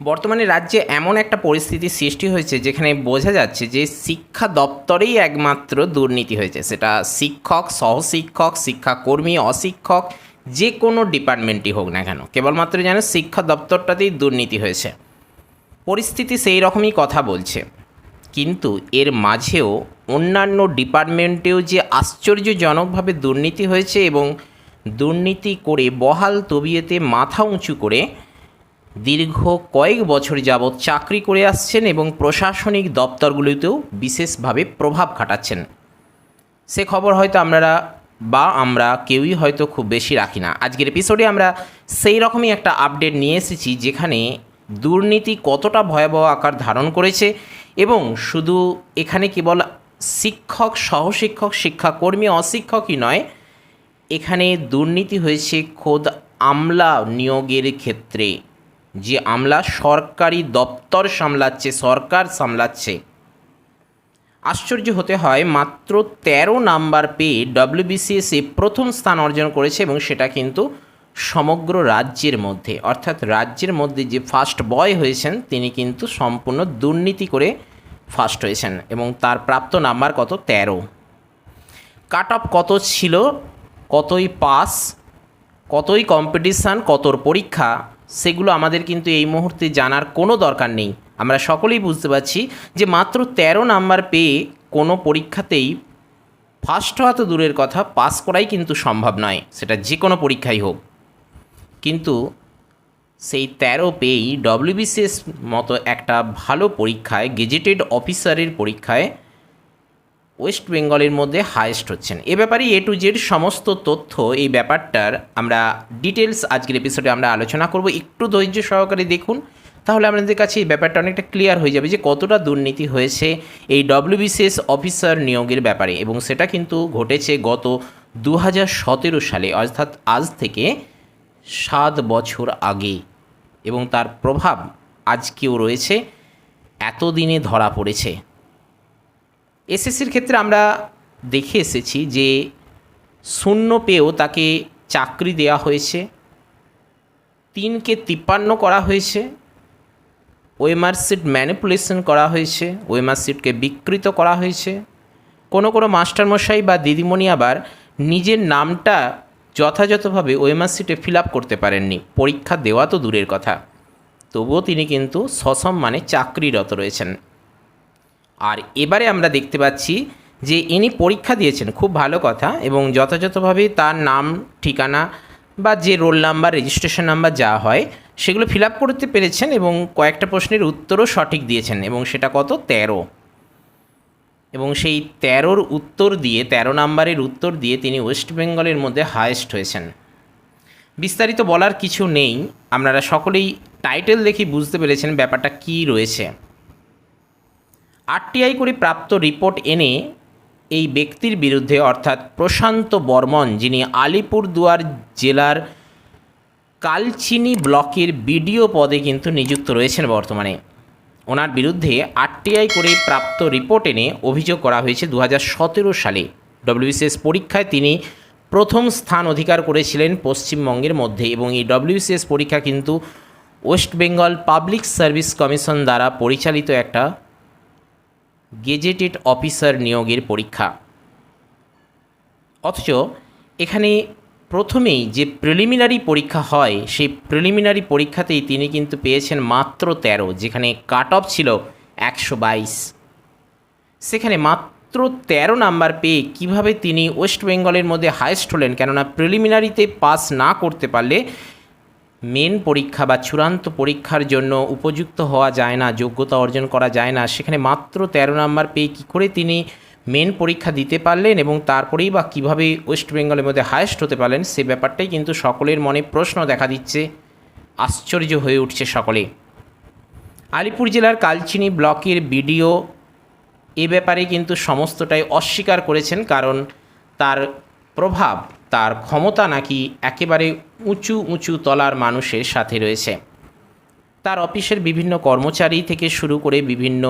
বর্তমানে রাজ্যে এমন একটা পরিস্থিতি সৃষ্টি হয়েছে যেখানে বোঝা যাচ্ছে যে শিক্ষা দপ্তরেই একমাত্র দুর্নীতি হয়েছে। সেটা শিক্ষক, সহশিক্ষক, শিক্ষাকর্মী, অশিক্ষক, যে কোনো ডিপার্টমেন্টই হোক না কেন। কেবলমাত্র যেন শিক্ষা দপ্তরটাতেই দুর্নীতি হয়েছে। পরিস্থিতি সেই রকমই কথা বলছে। কিন্তু এর মাঝেও অন্যান্য ডিপার্টমেন্টেও যে আশ্চর্যজনকভাবে দুর্নীতি হয়েছে এবং দুর্নীতি করে বহাল তবিয়েতে মাথা উঁচু করে দীর্ঘ কয়েক বছর যাবৎ চাকরি করে আসছেন এবং প্রশাসনিক দপ্তরগুলিতেও বিশেষভাবে প্রভাব খাটাচ্ছেন। সে খবর হয়তো আপনারা বা আমরা কেউই হয়তো খুব বেশি রাখি না। আজকের এপিসোডে আমরা সেই রকমই একটা আপডেট নিয়ে এসেছি, যেখানে দুর্নীতি কতটা ভয়াবহ আকার ধারণ করেছে এবং শুধু এখানে কেবল শিক্ষক, সহশিক্ষক, শিক্ষাকর্মী, অশিক্ষকই নয়, এখানে দুর্নীতি হয়েছে খোদ আমলা নিয়োগের ক্ষেত্রে। যে আমলা সরকারি দপ্তর সামলাচ্ছে, সরকার সামলাচ্ছে। আশ্চর্য হতে হয়, মাত্র ১৩ নাম্বার পেয়ে ডব্লিউবিসিএসে প্রথম স্থান অর্জন করেছে এবং সেটা কিন্তু সমগ্র রাজ্যের মধ্যে। অর্থাৎ রাজ্যের মধ্যে যে ফার্স্ট বয় হয়েছেন, তিনি কিন্তু সম্পূর্ণ দুর্নীতি করে ফার্স্ট হয়েছেন এবং তার প্রাপ্ত নাম্বার কত? ১৩ কাট অফ কত ছিল? কতই পাস? কতই কম্পিটিশান কতর পরীক্ষা? সেগুলো আমাদের কিন্তু এই মুহূর্তে জানার কোনো দরকার নেই। আমরা সকলেই বুঝতে পারছি যে মাত্র ১৩ নাম্বার পেয়ে কোনো পরীক্ষাতেই ফার্স্ট হওয়া তো দূরের কথা, পাস করাই কিন্তু সম্ভব নয়, সেটা যে কোনো পরীক্ষাই হোক। কিন্তু সেই তেরো পেয়েই ডব্লিউবিসিএস মতো একটা ভালো পরীক্ষায়, গেজেটেড অফিসারের পরীক্ষায় ওয়েস্ট বেঙ্গলের মধ্যে হায়েস্ট হচ্ছেন। এ ব্যাপারে এ টু জেড সমস্ত তথ্য এই ব্যাপারটার আমরা ডিটেলস আজকের এপিসোডে আমরা আলোচনা করব। একটু ধৈর্য সহকারে দেখুন, তাহলে আপনাদের কাছে এই ব্যাপারটা অনেকটা ক্লিয়ার হয়ে যাবে যে কতটা দুর্নীতি হয়েছে এই ডব্লিউবিসিএস অফিসার নিয়োগের ব্যাপারে। এবং সেটা কিন্তু ঘটেছে গত দু হাজার সতেরো সালে, অর্থাৎ আজ থেকে সাত বছর আগে। এবং তার প্রভাব আজকেও রয়েছে, এতদিনে ধরা পড়েছে। এসএসসির ক্ষেত্রে আমরা দেখে এসেছি যে শূন্য পেয়েও তাকে চাকরি দেওয়া হয়েছে, তিনকে তিপ্পান্ন করা হয়েছে ওয়েমার সিট ম্যানিপুলেশন করা হয়েছে ওয়েমার সিটকে বিকৃত করা হয়েছে। কোনো কোনো মাস্টারমশাই বা দিদিমণি আবার নিজের নামটা যথাযথভাবে ওয়েমার সিটে ফিল আপ করতে পারেননি। পরীক্ষা দেওয়া তো দূরের কথা। তবুও তিনি কিন্তু সসম্মানে চাকরিরত রয়েছেন। আর এবারে আমরা দেখতে পাচ্ছি যে ইনি পরীক্ষা দিয়েছেন, খুব ভালো কথা, এবং যথাযথভাবে তার নাম, ঠিকানা বা যে রোল নাম্বার রেজিস্ট্রেশন নাম্বার যা হয়, সেগুলো ফিল আপ করতে পেরেছেন এবং কয়েকটা প্রশ্নের উত্তরও সঠিক দিয়েছেন, এবং সেটা কত? তেরো। এবং সেই তেরোর উত্তর দিয়ে, তেরো নাম্বারের উত্তর দিয়ে তিনি ওয়েস্ট বেঙ্গলের মধ্যে হায়েস্ট হয়েছেন। বিস্তারিত বলার কিছু নেই, আপনারা সকলেই টাইটেল দেখে বুঝতে পেরেছেন ব্যাপারটা কী রয়েছে। আরটিআই করে প্রাপ্ত রিপোর্ট এনে এই ব্যক্তির বিরুদ্ধে অর্থাৎ প্রশান্ত বর্মন, যিনি আলিপুরদুয়ার জেলার কালচিনি ব্লকের বিডিও পদে কিন্তু নিযুক্ত রয়েছেন বর্তমানে। ওনার বিরুদ্ধে আরটিআই করে প্রাপ্ত রিপোর্ট এনে অভিযোগ করা হয়েছে দু হাজার সতেরো সালে। ডব্লিউবিসিএস পরীক্ষায় তিনি প্রথম স্থান অধিকার করেছিলেন পশ্চিমবঙ্গের মধ্যে এবং এই ডব্লিউবিসিএস পরীক্ষা কিন্তু West Bengal public service commission দ্বারা পরিচালিত একটা গেজেটেড অফিসার নিয়োগের পরীক্ষা। অথচ এখানে প্রথমেই যে প্রিলিমিনারি পরীক্ষা হয়, সেই প্রিলিমিনারি পরীক্ষাতেই তিনি কিন্তু পেয়েছেন মাত্র তেরো, যেখানে কাট অফ ছিল একশো বাইশ। সেখানে মাত্র তেরো নাম্বার পেয়ে কীভাবে তিনি ওয়েস্ট বেঙ্গলের মধ্যে হায়েস্ট হলেন, কেননা প্রিলিমিনারিতে পাস না করতে পারলে মেন পরীক্ষা বা চূড়ান্ত পরীক্ষার জন্য উপযুক্ত হওয়া যায় না, যোগ্যতা অর্জন করা যায় না। সেখানে মাত্র তেরো নাম্বার পেয়ে কী করে তিনি মেন পরীক্ষা দিতে পারলেন এবং তারপরেই বা কীভাবে ওয়েস্ট বেঙ্গলের মধ্যে হায়েস্ট হতে পারলেন, সে ব্যাপারটাই কিন্তু সকলের মনে প্রশ্ন দেখা দিচ্ছে। আশ্চর্য হয়ে উঠছে সকলে। আলিপুর জেলার কালচিনি ব্লকের বিডিও এ ব্যাপারে কিন্তু সমস্তটাই অস্বীকার করেছেন, কারণ তার প্রভাব তার ক্ষমতা নাকি একেবারে উঁচু উঁচু তলার মানুষের সাথে রয়েছে। তার অফিসের বিভিন্ন কর্মচারী থেকে শুরু করে বিভিন্ন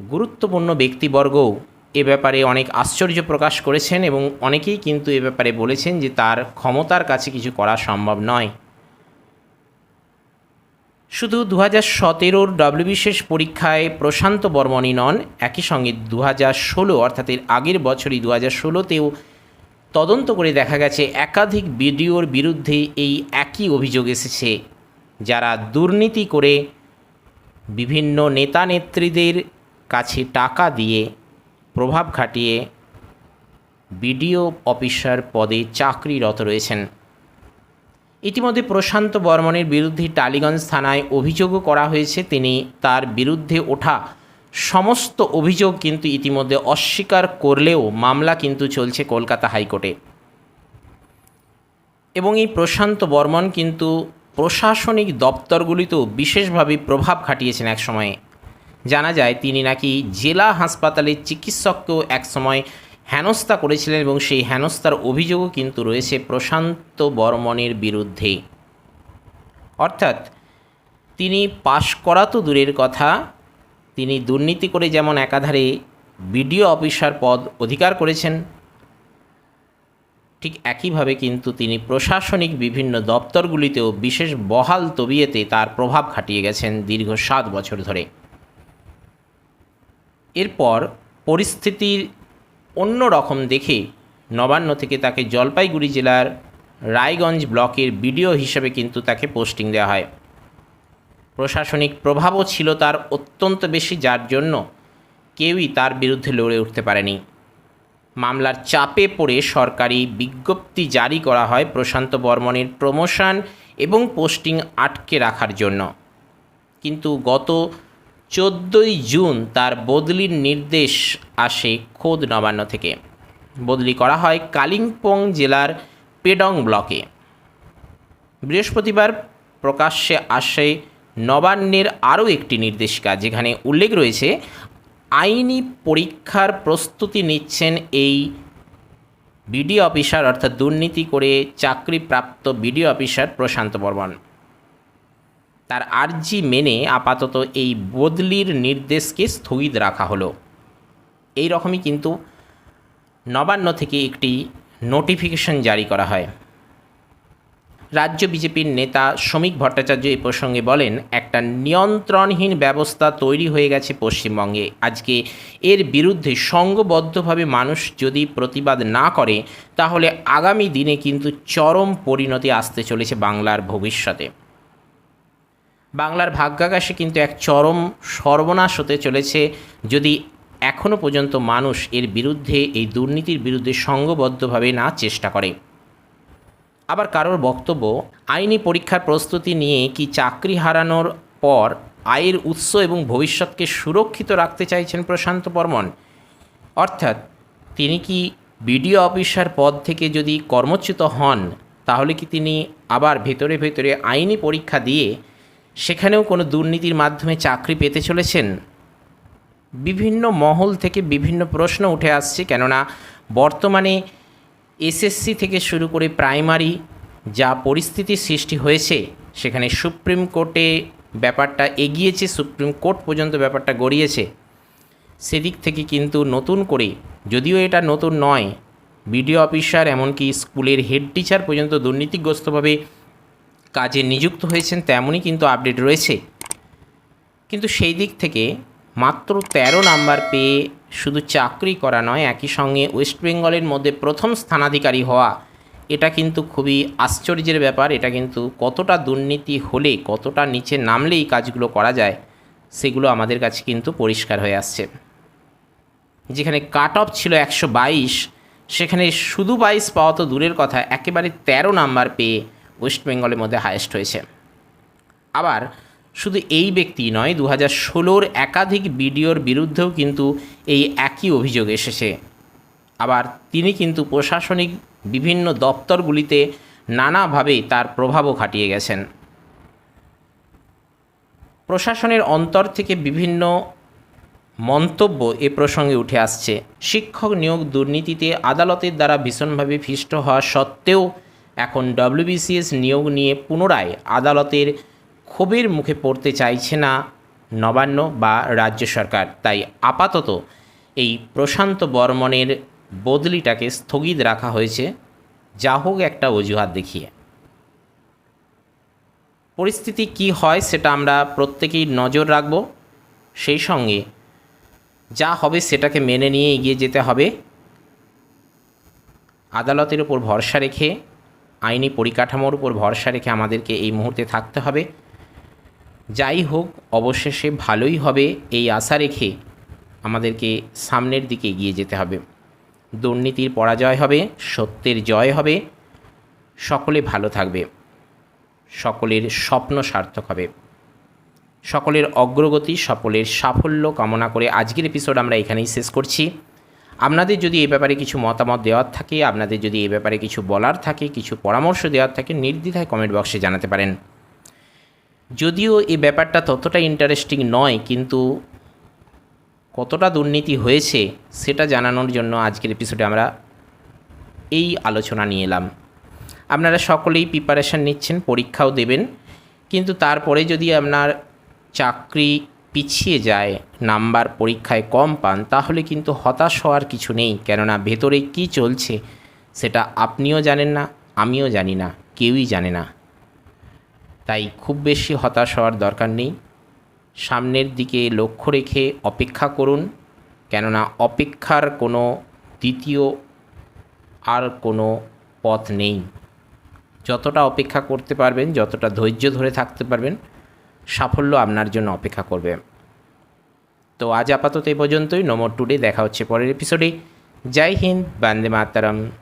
গুরুত্বপূর্ণ ব্যক্তিবর্গও এ ব্যাপারে অনেক আশ্চর্য প্রকাশ করেছেন এবং অনেকেই কিন্তু এ ব্যাপারে বলেছেন যে তার ক্ষমতার কাছে কিছু করা সম্ভব নয়। শুধু দু হাজার সতেরোর ডব্লিউবিশেষ পরীক্ষায় প্রশান্ত বর্মণই নন, একই সঙ্গে দু হাজার ষোলো অর্থাৎ এর আগের বছরই দু হাজার ষোলোতেও তদন্ত করে দেখা গেছে একাধিক বিডিওর বিরুদ্ধে এই একই অভিযোগ এসেছে, যারা দুর্নীতি করে বিভিন্ন নেতা নেত্রীদের কাছে টাকা দিয়ে প্রভাব খাটিয়ে বিডিও অফিসার পদে চাকরিরত রয়েছেন। ইতিমধ্যে প্রশান্ত বর্মনের বিরুদ্ধে টালিগঞ্জ থানায় অভিযোগও করা হয়েছে, তিনি তার বিরুদ্ধে ওঠা সমস্ত অভিযোগ কিন্তু ইতিমধ্যে অস্বীকার করলেও মামলা কিন্তু চলছে কলকাতা হাইকোর্টে। এবং এই প্রশান্ত বর্মন কিন্তু প্রশাসনিক দপ্তরগুলিতেও বিশেষভাবে প্রভাব খাটিয়েছেন এক সময়ে জানা যায়, তিনি নাকি জেলা হাসপাতালের চিকিৎসককেও একসময় হেনস্থা করেছিলেন এবং সেই হেনস্থার অভিযোগও কিন্তু রয়েছে প্রশান্ত বর্মনের বিরুদ্ধে। অর্থাৎ, তিনি পাশ করা তো দূরের কথা তিনি দুর্নীতি করে যেমন একাধারে বিডিও অফিসার পদ অধিকার করেছেন, ঠিক একইভাবে কিন্তু তিনি প্রশাসনিক বিভিন্ন দপ্তরগুলিতেও বিশেষ বহাল তবিয়েতে তার প্রভাব খাটিয়ে গেছেন দীর্ঘ সাত বছর ধরে। এরপর পরিস্থিতির অন্য রকম দেখে নবান্ন থেকে তাকে জলপাইগুড়ি জেলার রায়গঞ্জ ব্লকের বিডিও হিসেবে কিন্তু তাকে পোস্টিং দেওয়া হয়। প্রশাসনিক প্রভাবও ছিল তার অত্যন্ত বেশি, যার জন্য কেউই তার বিরুদ্ধে লড়ে উঠতে পারেনি। মামলার চাপে পড়ে সরকারি বিজ্ঞপ্তি জারি করা হয় প্রশান্ত বর্মনের প্রমোশন এবং পোস্টিং আটকে রাখার জন্য। কিন্তু গত চোদ্দোই জুন তার বদলির নির্দেশ আসে খোদ নবান্ন থেকে। বদলি করা হয় কালিম্পং জেলার পেডং ব্লকে। বৃহস্পতিবার প্রকাশ্যে আসে নবান্নের আরও একটি নির্দেশিকা, যেখানে উল্লেখ রয়েছে, আইনি পরীক্ষার প্রস্তুতি নিচ্ছেন এই বিডিও অফিসার, অর্থাৎ দুর্নীতি করে চাকরিপ্রাপ্ত বিডিও অফিসার প্রশান্ত বর্মন। তার আর্জি মেনে আপাতত এই বদলির নির্দেশকে স্থগিত রাখা হলো। এই রকমই কিন্তু নবান্ন থেকে একটি নোটিফিকেশন জারি করা হয়। রাজ্য বিজেপির নেতা শ্রমিক ভট্টাচার্য এই প্রসঙ্গে বলেন, একটা নিয়ন্ত্রণহীন ব্যবস্থা তৈরি হয়ে গেছে পশ্চিমবঙ্গে। আজকে এর বিরুদ্ধে সংঘবদ্ধভাবে মানুষ যদি প্রতিবাদ না করে, তাহলে আগামী দিনে কিন্তু চরম পরিণতি আসতে চলেছে বাংলার ভবিষ্যতে। বাংলার ভাগ্যাকাশে কিন্তু এক চরম সর্বনাশ হতে চলেছে। যদি এখনও পর্যন্ত মানুষ এর বিরুদ্ধে, এই দুর্নীতির বিরুদ্ধে সংঘবদ্ধভাবে না চেষ্টা করে আবার কারোর বক্তব্য, আইনি পরীক্ষার প্রস্তুতি নিয়ে কি চাকরি হারানোর পর আয়ের উৎস এবং ভবিষ্যৎকে সুরক্ষিত রাখতে চাইছেন প্রশান্ত বর্মন? অর্থাৎ, তিনি কি বিডিও অফিসার পদ থেকে যদি কর্মচ্যুত হন, তাহলে কি তিনি আবার ভেতরে ভেতরে আইনি পরীক্ষা দিয়ে সেখানেও কোনো দুর্নীতির মাধ্যমে চাকরি পেতে চলেছেন? বিভিন্ন মহল থেকে বিভিন্ন প্রশ্ন উঠে আসছে, কেননা বর্তমানে এসএসসি থেকে শুরু করে প্রাইমারি যা পরিস্থিতির সৃষ্টি হয়েছে, সেখানে সুপ্রিম কোর্টে ব্যাপারটা এগিয়েছে, সুপ্রিম কোর্ট পর্যন্ত ব্যাপারটা গড়িয়েছে। সেদিক থেকে কিন্তু নতুন করে, যদিও এটা নতুন নয়, বিডিও অফিসার এমনকি স্কুলের হেড টিচার পর্যন্ত দুর্নীতিগ্রস্তভাবে কাজে নিযুক্ত হয়েছেন, তেমনই কিন্তু আপডেট রয়েছে। কিন্তু সেই দিক থেকে মাত্র ১৩ নাম্বার পেয়ে শুধু চাকরি করা নয়, একই সঙ্গে ওয়েস্ট বেঙ্গলের মধ্যে প্রথম স্থানাধিকারী হওয়া। এটা কিন্তু খুবই আশ্চর্যের ব্যাপার, এটা কিন্তু কতটা দুর্নীতি হলে, কতটা নিচে নামলে এই কাজগুলো করা যায়, সেগুলো আমাদের কাছে কিন্তু পরিষ্কার হয়ে আসছে। যেখানে কাট অফ ছিল একশো বাইশ, সেখানে শুধু বাইশ পাওয়া তো দূরের কথা, একেবারে ১৩ নাম্বার পেয়ে ওয়েস্ট বেঙ্গলের মধ্যে হায়েস্ট হয়েছে। আবার শুধু এই ব্যক্তি নয় দু হাজার ষোলোর একাধিক বিডিওর বিরুদ্ধেও কিন্তু এই একই অভিযোগ এসেছে। আবার তিনি কিন্তু প্রশাসনিক বিভিন্ন দপ্তরগুলিতে নানাভাবে তার প্রভাবও খাটিয়ে গেছেন। প্রশাসনের অন্তর থেকে বিভিন্ন মন্তব্য এ প্রসঙ্গে উঠে আসছে। শিক্ষক নিয়োগ দুর্নীতিতে আদালতের দ্বারা ভীষণভাবে ফিষ্ট হওয়া সত্ত্বেও এখন ডব্লিউবিসিএস নিয়োগ নিয়ে পুনরায় আদালতের ক্ষোভের মুখে পড়তে চাইছে না নবান্ন বা রাজ্য সরকার। তাই আপাতত এই প্রশান্ত বর্মনের বদলিটাকে স্থগিত রাখা হয়েছে। যা হোক একটা অজুহাত দেখিয়ে। পরিস্থিতি কি হয় সেটা আমরা প্রত্যেকেই নজর রাখব। সেই সঙ্গে যা হবে সেটাকে মেনে নিয়ে এগিয়ে যেতে হবে। আদালতের উপর ভরসা রেখে, আইনি পরিকাঠামোর উপর ভরসা রেখে আমাদেরকে এই মুহূর্তে থাকতে হবে। যাই হোক, অবশেষে ভালোই হবে এই আশা রেখে আমাদেরকে সামনের দিকে এগিয়ে যেতে হবে। দুর্নীতির পরাজয় হবে, সত্যের জয় হবে, সকলে ভালো থাকবে, সকলের স্বপ্ন সার্থক হবে। সকলের অগ্রগতি, সকলের সাফল্য কামনা করে আজকের এপিসোড আমরা এখানেই শেষ করছি। আপনাদের যদি এ ব্যাপারে কিছু মতামত দেওয়ার থাকে, আপনাদের যদি এ ব্যাপারে কিছু বলার থাকে, কিছু পরামর্শ দেওয়ার থাকে, নির্দ্বিধায় কমেন্ট বক্সে জানাতে পারেন। যদিও এই ব্যাপারটা ততটা ইন্টারেস্টিং নয়, কিন্তু কতটা দুর্নীতি হয়েছে সেটা জানানোর জন্য আজকের এপিসোডে আমরা এই আলোচনা নিয়ে এলাম। আপনারা সকলেই প্রিপারেশান নিচ্ছেন, পরীক্ষাও দেবেন, কিন্তু তারপরে যদি আপনার চাকরি পিছিয়ে যায়, নাম্বার পরীক্ষায় কম পান, তাহলে কিন্তু হতাশ হওয়ার কিছু নেই, কেননা ভেতরে কি চলছে সেটা আপনিও জানেন না, আমিও জানি না, কেউই জানে না। তাই খুব বেশি হতাশ হওয়ার দরকার নেই। সামনের দিকে লক্ষ্য রেখে অপেক্ষা করুন, কেননা অপেক্ষার কোনো দ্বিতীয় আর কোনো পথ নেই। যতটা অপেক্ষা করতে পারবেন, যতটা ধৈর্য ধরে থাকতে পারবেন, সাফল্য আপনার জন্য অপেক্ষা করবে। তো আজ আপাতত এ পর্যন্তই। নমর টুডে দেখা হচ্ছে পরের এপিসোডে জয় হিন্দ, বান্দে মাতারাম।